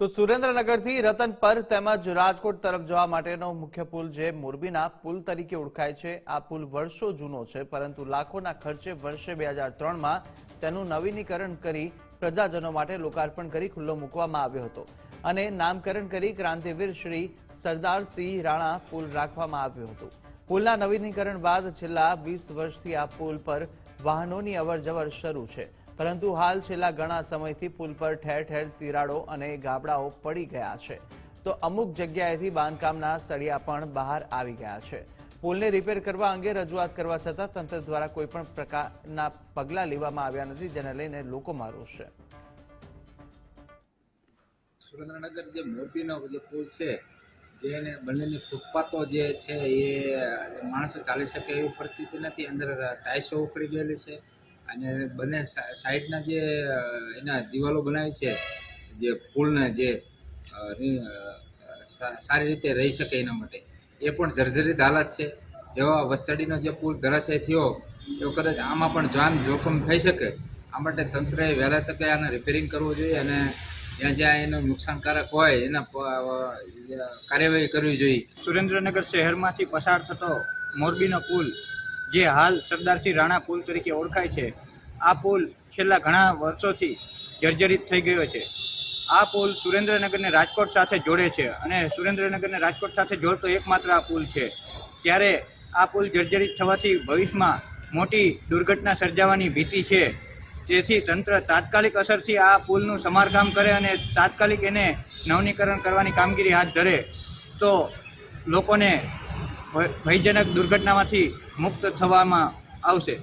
તો સુરેન્દ્રનગરથી રતન પર તેમજ રાજકોટ તરફ જવા માટેનો મુખ્ય પુલ જે મોરબીના પુલ તરીકે ઓળખાય છે. આ પુલ વર્ષો જૂનો છે, પરંતુ લાખોના ખર્ચે વર્ષે બે હજાર ત્રણમાં તેનું નવીનીકરણ કરી પ્રજાજનો માટે લોકાર્પણ કરી ખુલ્લો મૂકવામાં આવ્યો હતો અને નામકરણ કરી ક્રાંતિવીર શ્રી સરદારસિંહ રાણા પુલ રાખવામાં આવ્યું હતું. પુલના નવીનીકરણ બાદ છેલ્લા વીસ વર્ષથી આ પુલ પર વાહનોની અવરજવર શરૂ છે. પરંતુ હાલ છેલ્લા ઘણા સમયથી પુલ પર ઠેર ઠેર તિરાડો અને ગાબડાઓ પડી ગયા છે. તો અમુક જગ્યાએથી બાંધકામના સળિયા પણ બહાર આવી ગયા છે. પુલને રિપેર કરવા અંગે રજૂઆત કરવા છતાં તંત્ર દ્વારા કોઈ પણ પ્રકારના પગલાં લેવામાં આવ્યા નથી, જેને લઈને લોકોમાં રોષ છે. સુરેન્દ્રનગર જે મોરબીનો જે પુલ છે જે એને બંનેની ફૂટપાથો જે છે, એ માણસો ચાલી શકે એવી પરિસ્થિતિ નથી. અંદર ટાઈસો ઉખડી ગયેલી છે. અને બંને સાઈડના જે એના દિવાલો બનાવી છે, જે પુલને જે સારી રીતે રહી શકે એના માટે, એ પણ જર્જરિત હાલત છે. જેવા વસ્તડીનો જે પુલ ધરાશય થયો, એવો કદાચ આમાં પણ જાન જોખમ થઈ શકે. આ માટે તંત્રએ વહેલા તકે આને રિપેરિંગ કરવું જોઈએ અને જ્યાં જ્યાં એનું નુકસાનકારક હોય, એના કાર્યવાહી કરવી જોઈએ. સુરેન્દ્રનગર શહેરમાંથી પસાર થતો મોરબીનો પુલ જે હાલ સરદારસિંહ રાણા પુલ તરીકે ઓળખાય છે, આ પુલ છેલ્લા ઘણા વર્ષોથી જર્જરિત થઈ ગયો છે. આ પુલ સુરેન્દ્રનગરને રાજકોટ સાથે જોડે છે અને સુરેન્દ્રનગરને રાજકોટ સાથે જોડતો એકમાત્ર આ પુલ છે. ત્યારે આ પુલ જર્જરિત થવાથી ભવિષ્યમાં મોટી દુર્ઘટના સર્જાવાની ભીતિ છે. તેથી તંત્ર તાત્કાલિક અસરથી આ પુલનું સમારકામ કરે અને તાત્કાલિક એને નવનીકરણ કરવાની કામગીરી હાથ ધરે. તો લોકોને ભયજનક દુર્ઘટનામાંથી મુક્ત થવામાં આવશે.